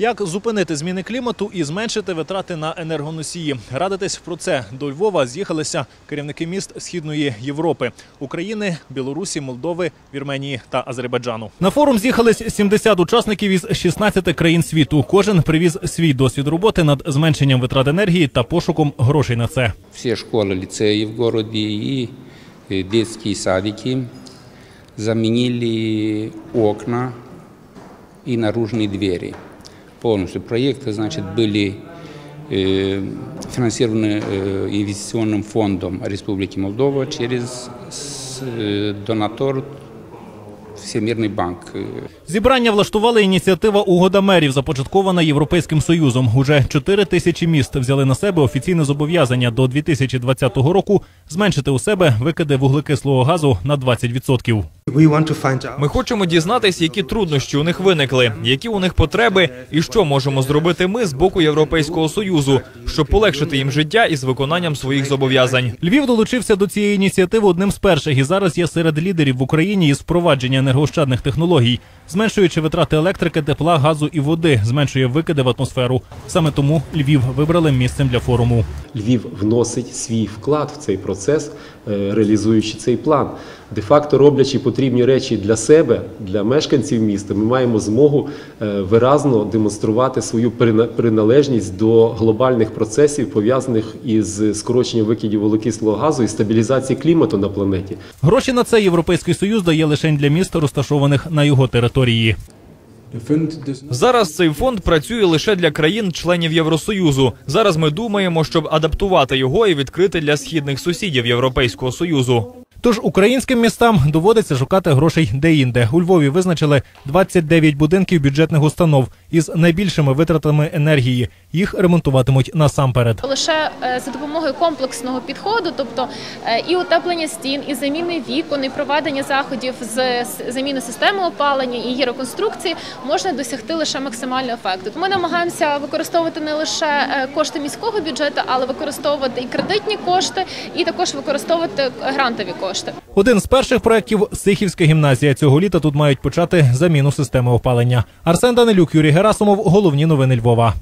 Як зупинити зміни клімату і зменшити витрати на енергоносії? Радитись про це до Львова з'їхалися керівники міст Східної Європи України, Білорусі, Молдови, Вірменії та Азербайджану. На форум з'їхались 70 учасників із 16 країн світу. Кожен привіз свій досвід роботи над зменшенням витрат енергії та пошуком грошей на це. все школы, лицеи в городе и э, детские садики заменили окна и наружные двери. Полностью проекты, значит, были э, финансированы э, инвестиционным фондом Республики Молдова через с- э, донатор Всемирный банк. Э, Зібрання влаштувала ініціатива Угода мерів, започаткована Європейським Союзом. Уже 4 тисячі міст взяли на себе офіційне зобов'язання до 2020 року зменшити у себе викиди вуглекислого газу на 20%. We want to find out Ми хочемо дізнатись, які труднощі у них виникли, які у них потреби, і що можемо зробити ми з боку Європейського союзу, щоб полегшити їм життя із виконанням своїх зобов'язань. Львів долучився до цієї ініціативи одним з перших і зараз є серед лідерів в Україні із впровадження енергоощадних технологій, зменшуючи витрати електрики, тепла, газу і води, зменшує викиди в атмосферу. Саме тому Львів вибрали місцем для форуму. Львів вносить свій вклад в цей процес, е, реалізуючи цей план. Де-факто роблячи потрібні речі для себе, для мешканців міста, ми маємо змогу е, виразно демонструвати свою прина- приналежність до глобальних процесів, пов'язаних із скороченням викидів вуглекислого газу і стабілізації клімату на планеті. Гроші на це Європейський Союз дає лише для міст, розташованих на його території. Зараз цей фонд працює лише для країн-членів Євросоюзу. Зараз ми думаємо, щоб адаптувати його і відкрити для східних сусідів Європейського союзу. Тож українським містам доводиться шукати грошей де-інде. У Львові визначили 29 будинків бюджетних установ із найбільшими витратами енергії. Їх ремонтуватимуть насамперед. лише е, за допомогою комплексного підходу, тобто е, і утеплення стін, і заміни вікон, і проведення заходів з заміни системи опалення і її реконструкції, можна досягти лише максимального ефекту. Ми намагаємося використовувати не лише е, кошти міського бюджету, але використовувати і кредитні кошти, і також використовувати грантові кошти. Один з перших проєктів – Сихівська гімназія. Цього літа тут мають почати заміну системи опалення. Арсен Данилюк, Юрій Герасимов. Головні новини Львова.